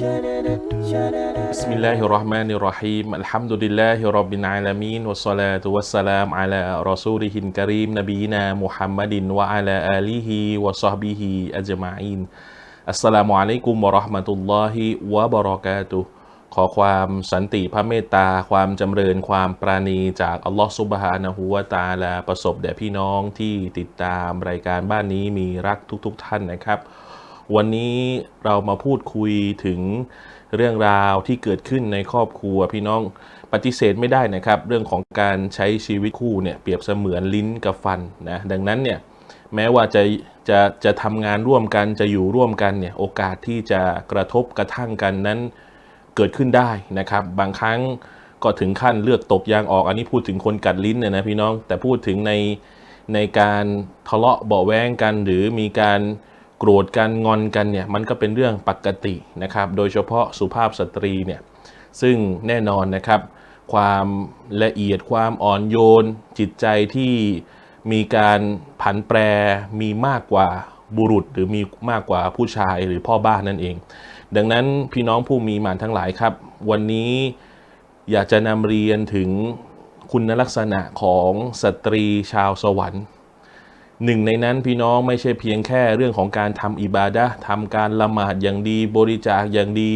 بسم الله الرحمن الرحيم الحمد لله رب العالمين والصلاة والسلام على رسوله الكريم نبينا محمد وعلى آله وصحبه أجمعين อัสสลามุอะลัยกุมวะเราะห์มะตุลลอฮิวะบะเราะกาตุฮ์ขอความสันติพระเมตตา ความจำเริญความปราณีจากอัลลอฮ์ซุบฮานะฮูวะตะอาลาประสบแด่พี่น้องที่ติดตามรายการบ้านนี้มีรักทุกๆทท่านนะครับ วันนี้เรามาพูดคุยถึงเรื่องราวที่เกิดขึ้นในครอบครัวพี่น้องปฏิเสธไม่ได้นะครับ เรื่องของการใช้ชีวิตคู่เนี่ยเปรียบเสมือนลิ้นกับฟันนะดังนั้นเนี่ยแม้ว่าจะจะจะทำงานร่วมกันจะอยู่ร่วมกันเนี่ยโอกาสที่จะกระทบกระทั่งกันนั้นเกิดขึ้นได้นะครับ บางครั้งก็ถึงขั้นเลือดตกยางออก อันนี้พูดถึงคนกัดลิ้นเนี่ยนะพี่น้องแต่พูดถึงในในการทะเลาะเบาแวงกันหรือมีการ โกรธกันงอนกันเนี่ยมันก็เป็นเรื่องปกตินะครับ โดยเฉพาะสุภาพสตรีเนี่ยซึ่งแน่นอนนะครับ ความละเอียดความอ่อนโยน จิตใจที่มีการผันแปรมีมากกว่าบุรุษ หรือมีมากกว่าผู้ชายหรือพ่อบ้านนั่นเอง ดังนั้นพี่น้องผู้มีมานทั้งหลายครับ วันนี้อยากจะนำเรียนถึงคุณลักษณะของสตรีชาวสวรรค์ หนึ่งในนั้นพี่น้องไม่ใช่เพียงแค่เรื่องของการทำอิบาดะทำการละหมาดอย่างดี บริจาคอย่างดี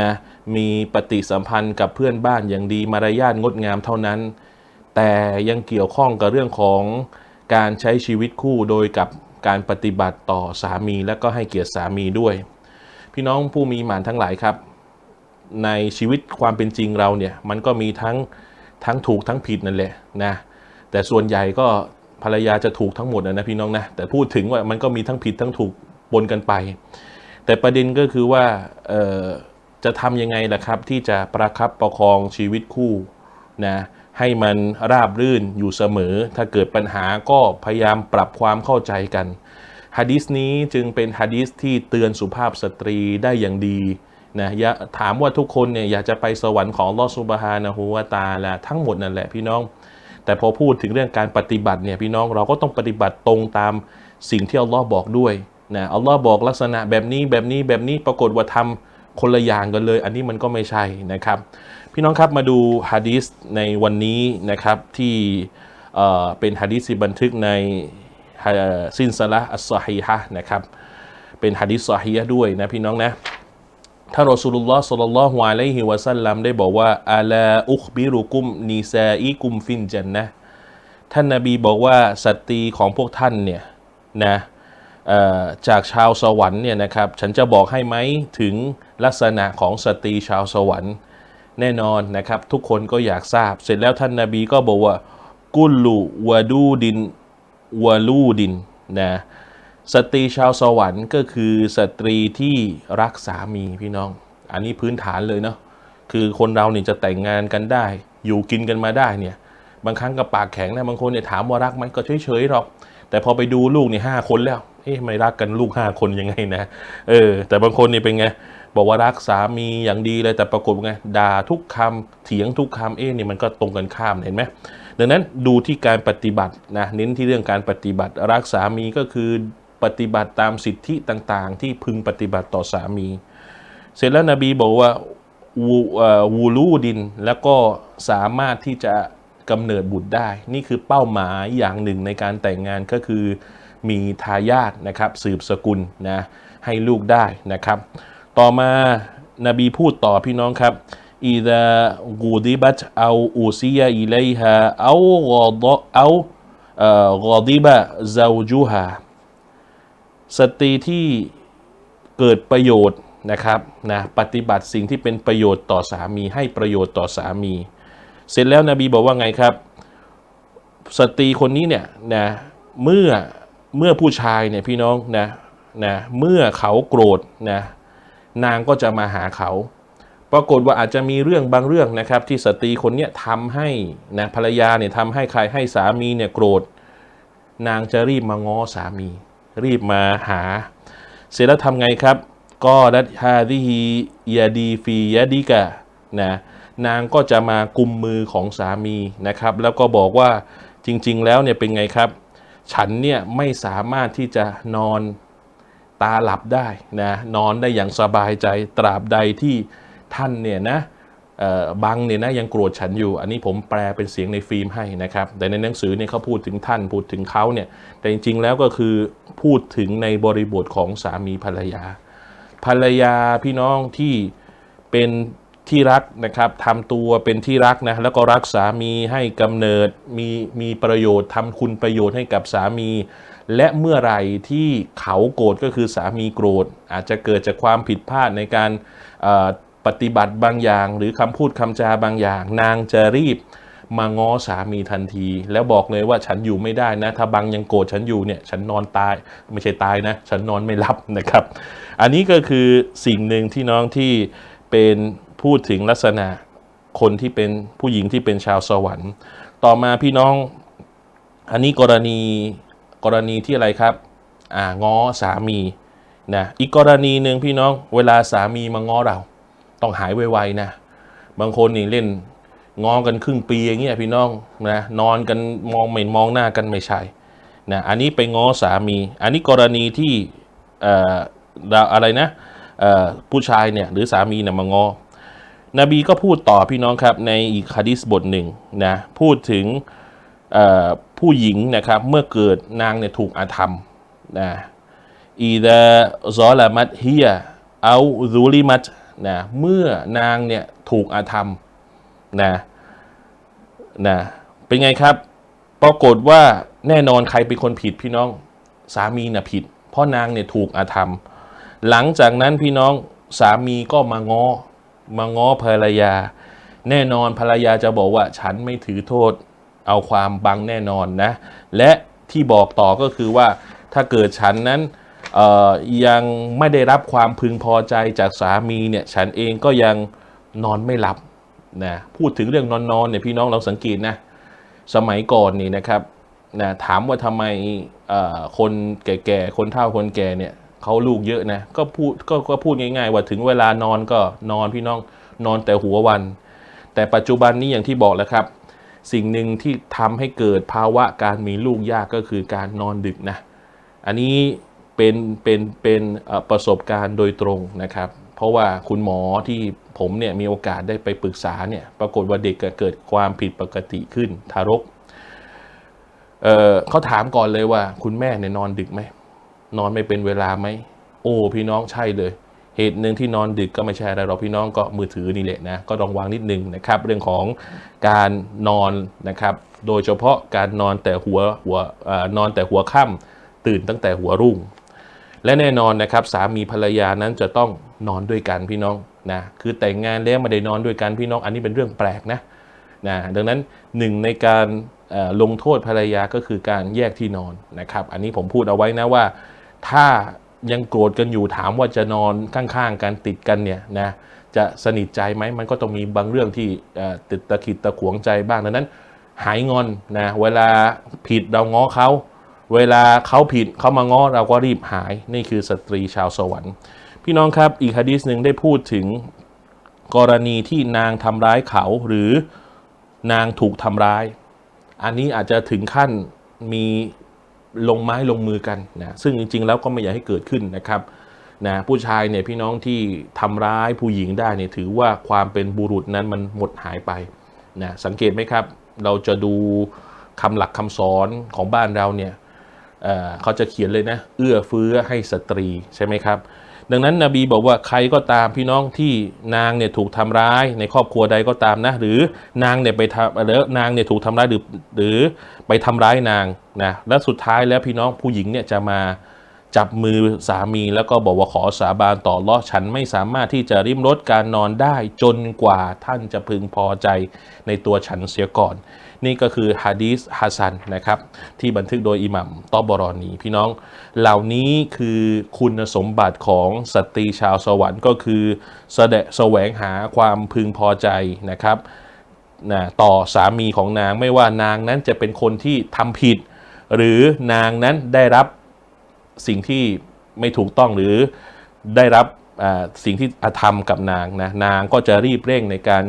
นะมีปฏิสัมพันธ์กับเพื่อนบ้านอย่างดีมารยาทงดงามเท่านั้น แต่ยังเกี่ยวข้องกับเรื่องของการใช้ชีวิตคู่โดยกับการปฏิบัติต่อสามีและก็ให้เกียรติสามีด้วย พี่น้องผู้มีหมานทั้งหลายครับ ในชีวิตความเป็นจริงเราเนี่ยมันก็มีทั้งทั้งถูกทั้งผิดนั่นแหละนะแต่ส่วนใหญ่ก็ ภรรยาจะถูกทั้งหมดนะนะพี่น้องนะแต่พูดถึงว่ามันก็มีทั้งผิดทั้งถูกปนกันไป แต่ประเด็นก็คือว่าจะทำยังไงล่ะครับที่จะประคับประคองชีวิตคู่นะให้มันราบรื่นอยู่เสมอ ถ้าเกิดปัญหาก็พยายามปรับความเข้าใจกันฮะดิษนี้จึงเป็นฮะดิษที่เตือนสุภาพสตรีได้อย่างดีนะถามว่าทุกคนเนี่ยอยากจะไปสวรรค์ของลอสุบฮานะฮูวาตาละทั้งหมดนั่นแหละพี่น้อง แต่พอพูดถึงเรื่องการปฏิบัติเนี่ยพี่น้องเราก็ต้องปฏิบัติตรงตามสิ่งที่อัลลอฮ์บอกด้วยนะอัลลอฮ์บอกลักษณะแบบนี้แบบนี้แบบนี้ปรากฏว่าทำคนละอย่างกันเลย อันนี้มันก็ไม่ใช่นะครับ พี่น้องครับมาดูฮะดีษในวันนี้นะครับที่เเป็นฮะดีษที่บันทึกในฮะซินซะละอัสซอฮีฮะนะครับเป็นฮะดีษซอฮีฮะด้วยนะพี่น้องนะ ท่านรอสูลุลลอฮ์สัลลัลลอฮุอะลัยฮิวะสัลลัมได้บอกว่าอาลาอุคบิรุกุมนิซาอิกุมฟินจันนะท่านนบีบอกว่าสตรีของพวกท่านเนี่ยนะจากชาวสวรรค์เนี่ยนะครับฉันจะบอกให้ไหมถึงลักษณะของสตรีชาวสวรรค์แน่นอนนะครับ ทุกคนก็อยากทราบ เสร็จแล้วท่านนาบีก็บอกว่ากุลลูวาดูดินวาลูดินนะ สตรีชาวสวรรค์ก็คือสตรีที่รักสามีพี่น้อง อันนี้พื้นฐานเลยเนาะคือคนเราเนี่ยจะแต่งงานกันได้ อยู่กินกันมาได้เนี่ย บางครั้งกับปากแข็งนะบางคนเนี่ยถามว่ารักไหมก็เฉยๆหรอก แต่พอไปดูลูกเนี่ยห้าคนแล้ว เอ๊ะไม่รักกันลูกห้าคนยังไงนะเออ แต่บางคนเนี่ยเป็นไงบอกว่ารักสามีอย่างดีเลยแต่ปรากฏไงด่าทุกคำเถียงทุกคำเอ๊ะนี่มันก็ตรงกันข้ามเห็นไหมดังนั้นดูที่การปฏิบัตินะเน้นที่เรื่องการปฏิบัติ รักสามีก็คือ ปฏิบัติตามสิทธิต่างๆ ที่พึงปฏิบัติต่อสามี เสร็จแล้วนบีบอกว่าวูเอ่อวูลูดินแล้วก็สามารถที่จะกำเนิดบุตรได้ นี่คือเป้าหมายอย่างหนึ่งในการแต่งงานก็คือมีทายาทนะครับสืบสกุลนะให้ลูกได้นะครับ ต่อมานบีพูดต่อพี่น้องครับอีดากูดิบัตเอาอูซียอิเลฮาเอากอดเอาเอ่อกอดิบะซาจูฮา สตรีที่เกิดประโยชน์นะครับนะปฏิบัติสิ่งที่เป็นประโยชน์ต่อสามี ให้ประโยชน์ต่อสามี เสร็จแล้วนบีบอกว่าไงครับ สตรีคนนี้เนี่ยนะเมื่อเมื่อผู้ชายเนี่ยพี่น้องนะนะเมื่อเขาโกรธนะนางก็จะมาหาเขา ปรากฏว่าอาจจะมีเรื่องบางเรื่องนะครับ ที่สตรีคนนี้ทำให้นะภรรยาเนี่ยทำให้ใครให้สามีเนี่ยโกรธ นางจะรีบมาง้อสามี รีบมาหา เสร็จแล้วทำไงครับก็ดัดฮาดิฮียาดีฟียาดิกะนะนางก็จะมากุมมือของสามีนะครับ แล้วก็บอกว่าจริง ๆ แล้วเนี่ยเป็นไงครับ ฉันเนี่ยไม่สามารถที่จะนอนตาหลับได้นะนอนได้อย่างสบายใจตราบใดที่ท่านเนี่ยนะ บังเนี่ยนะยังโกรธฉันอยู่ อันนี้ผมแปลเป็นเสียงในฟิล์มให้นะครับ แต่ในหนังสือเนี่ยเขาพูดถึงท่านพูดถึงเขาเนี่ยแต่จริงๆแล้วก็คือพูดถึงในบริบทของสามีภรรยา ภรรยาพี่น้องที่เป็นที่รักนะครับทำตัวเป็นที่รักนะแล้วก็รักสามีให้กำเนิดมีมีประโยชน์ทำคุณประโยชน์ให้กับสามี และเมื่อไหร่ที่เขาโกรธก็คือสามีโกรธ อาจจะเกิดจากความผิดพลาดในการ ปฏิบัติบางอย่าง หรือคำพูดคำจาบางอย่าง นางจะรีบมาง้อสามีทันที แล้วบอกเลยว่าฉันอยู่ไม่ได้นะ ถ้าบังยังโกรธฉันอยู่เนี่ยฉันนอนตายไม่ใช่ตายนะ ฉันนอนไม่หลับนะครับ อันนี้ก็คือสิ่งหนึ่งที่น้องที่เป็นพูดถึงลักษณะคนที่เป็นผู้หญิงที่เป็นชาวสวรรค์ ต่อมาพี่น้อง อันนี้กรณีกรณีที่อะไรครับอ่าง้อสามีนะอีกกรณีหนึ่งพี่น้องเวลาสามีมาง้อเรา ต้องหายไวๆนะ บางคนนี่เล่นงอกันครึ่งปีอย่างเงี้ยพี่น้องนะนอนกันมองไม่มองหน้ากันไม่ใช่นะอันนี้ไปง้อสามี อันนี้กรณีที่เอ่อเราอะไรนะเอ่อผู้ชายเนี่ยหรือสามีเนี่ยมางอนบีก็พูดต่อพี่น้องครับในอีกฮะดิษบทหนึ่งนะพูดถึงเอ่อผู้หญิงนะครับเมื่อเกิดนางเนี่ยถูกอาธรรมนะอีดาซอลามัตเฮียเอาซูลิมัต นะเมื่อนางเนี่ยถูกอาธรรมนะนะเป็นไงครับ ปรากฏว่าแน่นอนใครเป็นคนผิดพี่น้องสามีน่ะผิด เพราะนางเนี่ยถูกอาธรรม หลังจากนั้นพี่น้องสามีก็มาง้อมาง้อภรรยา แน่นอนภรรยาจะบอกว่าฉันไม่ถือโทษเอาความบังแน่นอนนะ และที่บอกต่อก็คือว่าถ้าเกิดฉันนั้น ยังไม่ได้รับความพึงพอใจจากสามีเนี่ยฉันเองก็ยังนอนไม่หลับนะพูดถึงเรื่องนอนนอนเนี่ยพี่น้องเราสังเกตนะสมัยก่อนนี่นะครับนะถามว่าทำไมคนแก่ๆคนเฒ่าคนแก่เนี่ยเขาลูกเยอะนะก็พูดกก็พูดง่ายๆ ว่าถึงเวลานอนก็นอนพี่น้องนอนแต่หัววัน แต่ปัจจุบันนี้อย่างที่บอกแล้วครับ สิ่งหนึ่งที่ทำให้เกิดภาวะการมีลูกยากก็คือการนอนดึกนะอันนี้ เป็นเป็นเป็นประสบการณ์โดยตรงนะครับ เพราะว่าคุณหมอที่ผมเนี่ยมีโอกาสได้ไปปรึกษาเนี่ยปรากฏว่าเด็กเกิดความผิดปกติขึ้นทารกเเขาถามก่อนเลยว่า คุณแม่เนี่ยนอนดึกไหมนอนไม่เป็นเวลาไหมโอ้ พี่น้องใช่เลย เหตุหนึ่งที่นอนดึกก็ไม่ใช่อะไรหรอกพี่น้องก็มือถือนี่แหละนะก็ต้องวางนิดนึงนะครับ เรื่องของการนอนนะครับ โดยเฉพาะการนอนแต่หัวหัวอนอนแต่หัวค่ำตื่นตั้งแต่หัวรุ่ง และแน่นอนนะครับสามีภรรยานั้นจะต้องนอนด้วยกันพี่น้องนะคือแต่งงานแล้วไม่ได้นอนด้วยกันพี่น้องอันนี้เป็นเรื่องแปลกนะนะดังนั้นหนึ่งในการลงโทษภรรยาก็คือการแยกที่นอนนะครับ อันนี้ผมพูดเอาไว้นะว่า ถ้ายังโกรธกันอยู่ถามว่าจะนอนข้างๆกันติดกันเนี่ยนะจะสนิทใจไหมมันก็ต้องมีบางเรื่องที่ติดตะขิดตะขวงใจบ้างดังนั้น หายงอนนะเวลาผิดเราง้อเขา เวลาเขาผิดเขามาง้อเราก็รีบหาย นี่คือสตรีชาวสวรรค์ พี่น้องครับอีกฮะดีษหนึ่งได้พูดถึงกรณีที่นางทำร้ายเขาหรือนางถูกทำร้าย อันนี้อาจจะถึงขั้นมีลงไม้ลงมือกันนะซึ่งจริง ๆ แล้วก็ไม่อยากให้เกิดขึ้นนะครับนะผู้ชายเนี่ยพี่น้องที่ทำร้ายผู้หญิงได้เนี่ยถือว่าความเป็นบุรุษนั้นมันหมดหายไปนะสังเกตไหมครับ เราจะดูคำหลักคำสอนของบ้านเราเนี่ย เเขาจะเขียนเลยนะ เอื้อเฟื้อให้สตรีใช่ไหมครับ ดังนั้นนบีบอกว่าใครก็ตามพี่น้องที่นางเนี่ยถูกทำร้ายในครอบครัวใดก็ตามนะ หรือนางเนี่ยไปทำหรือนางเนี่ยถูกทำร้ายหรือหรือไปทำร้ายนางนะและสุดท้ายแล้วพี่น้องผู้หญิงเนี่ยจะมาจับมือสามีแล้วก็บอกว่าขอสาบานต่ออัลเลาะห์ฉันไม่สามารถที่จะริมรถการนอนได้จนกว่าท่านจะพึงพอใจในตัวฉันเสียก่อน นี่ก็คือฮะดีษฮัสซันนะครับที่บันทึกโดยอิหมัมตอบรอนีพี่น้อง เหล่านี้คือคุณสมบัติของสตรีชาวสวรรค์ก็คือแสดแสวงหาความพึงพอใจนะครับนะต่อสามีของนางไม่ว่านางนั้นจะเป็นคนที่ทำผิด หรือนางนั้นได้รับสิ่งที่ไม่ถูกต้องหรือได้รับสิ่งที่อาธรรมกับนางนะนางก็จะรีบเร่งในการ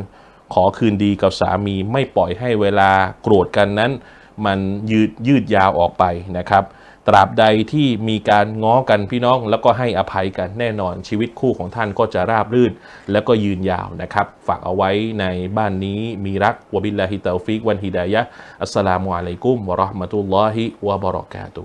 ขอคืนดีกับสามีไม่ปล่อยให้เวลาโกรธกันนั้น มันยืดยืดยาวออกไปนะครับ ตราบใดที่มีการง้อกันพี่น้องแล้วก็ให้อภัยกันแน่นอนชีวิตคู่ของท่านก็จะราบรื่น แล้วก็ยืนยาวนะครับ ฝากเอาไว้ในบ้านนี้มีรักวบิลลาฮิตาฟิกวันฮิดายะอัสสลามุอะลัยกุมวะราะห์มะตุลลอฮิวะบะเราะกาตุ